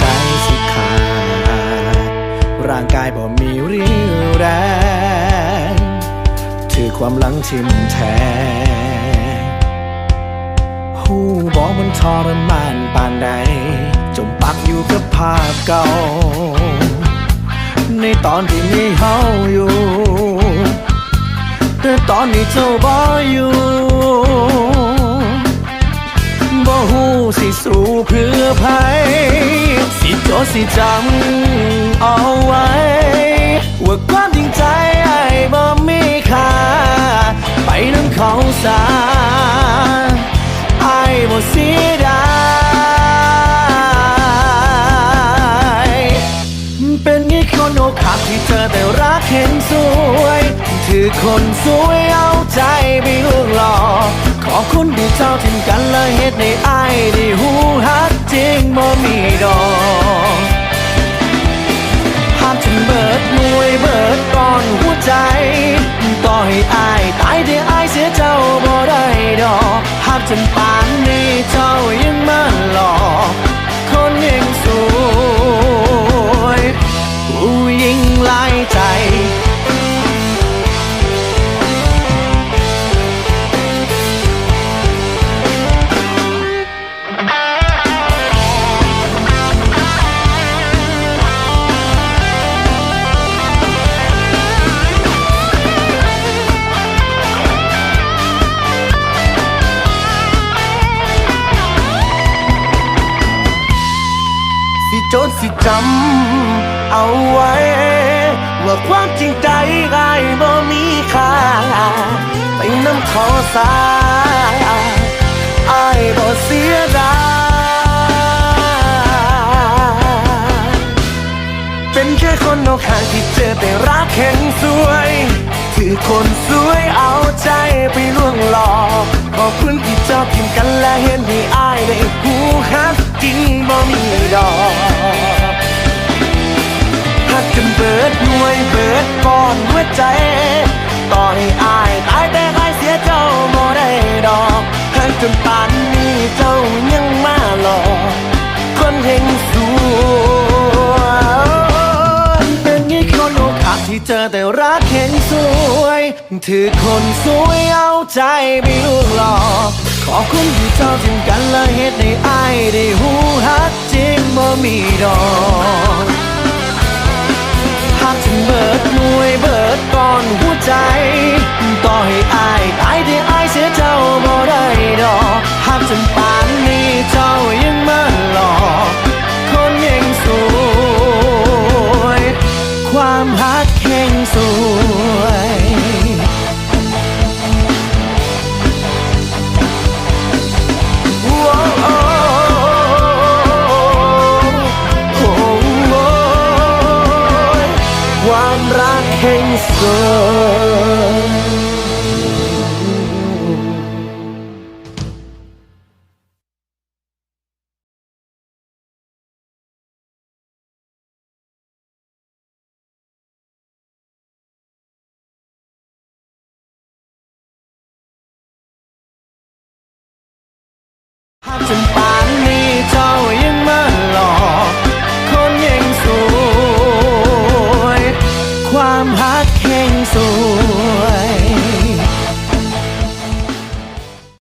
ใจสิขาร่างกายบ่มีเรี่ยวแรง ถือความหลังทิมแทงหูบอกมันทรมานปานใด จมปักอยู่กับภาพเก่า ในตอนที่มีเฮาอยู่ แต่ตอนนี้เจ้าบ่อยู่บ่ฮู้สิสู้เพื่อไผสิโจทย์ สิจำเอาไว้ ว่าความจริงใจไอ้บ่มีค่า ไปน้ำเขาสาไอ้บ่เสียดายเป็นไงคนอกหักที่เธอแต่รักเห็นสวย ถือคนสวยเอาใจไปล่วงหลอกขอคุณที่เจ้าทิ้งกันและเหตุในไอ้ได้หูฮัก จริงบ่มีดอกห้ามฉันเบิดมวยเบิดก่อนหัวใจต่อให้อายตายได้อายเสียเจ้าบ่ได้ดอกห้ามฉันปาน สิจดสิจำเอาไว้ ว่าความจริงใจกายบ่มีค่า ไปน้ำขอสายอายบ่เสียดายเป็นแค่คนนอกห่างที่เจอแต่รักเห็นสวยคือคนสวยเอาใจไปล่วงหลอก ขอบคุณที่เจ้าพิมพ์กันและเห็นที่อายได้หูฮัก จริงบ่มีดอกหักจนเบิดหน่วยเบิดก่อนหัวใจ ต่อให้อายตายแต่อายเสียเจ้าบ่ได้ดอกหักจนป่านนี้เจ้ายังมาหลอกคนเฮงสวยเป็นไงคนอกหักที่เจอแต่รักเห็นสวย ถือคนสวยเอาใจไปล่วงหลอก ขอบคุณที่เจ้าทิ้งกันและเหตุในอายได้หูฮักจริงบ่มีดอกหากฉันเบิดหน่วยเบิดก่อนหัวใจต่อให้อายตายที่อายเสียเจ้าบ่ได้ดอกหากฉันปานนี้เจ้ายังมาหลอกคนยังสวย ความหักแห่งสวย รักแห่ง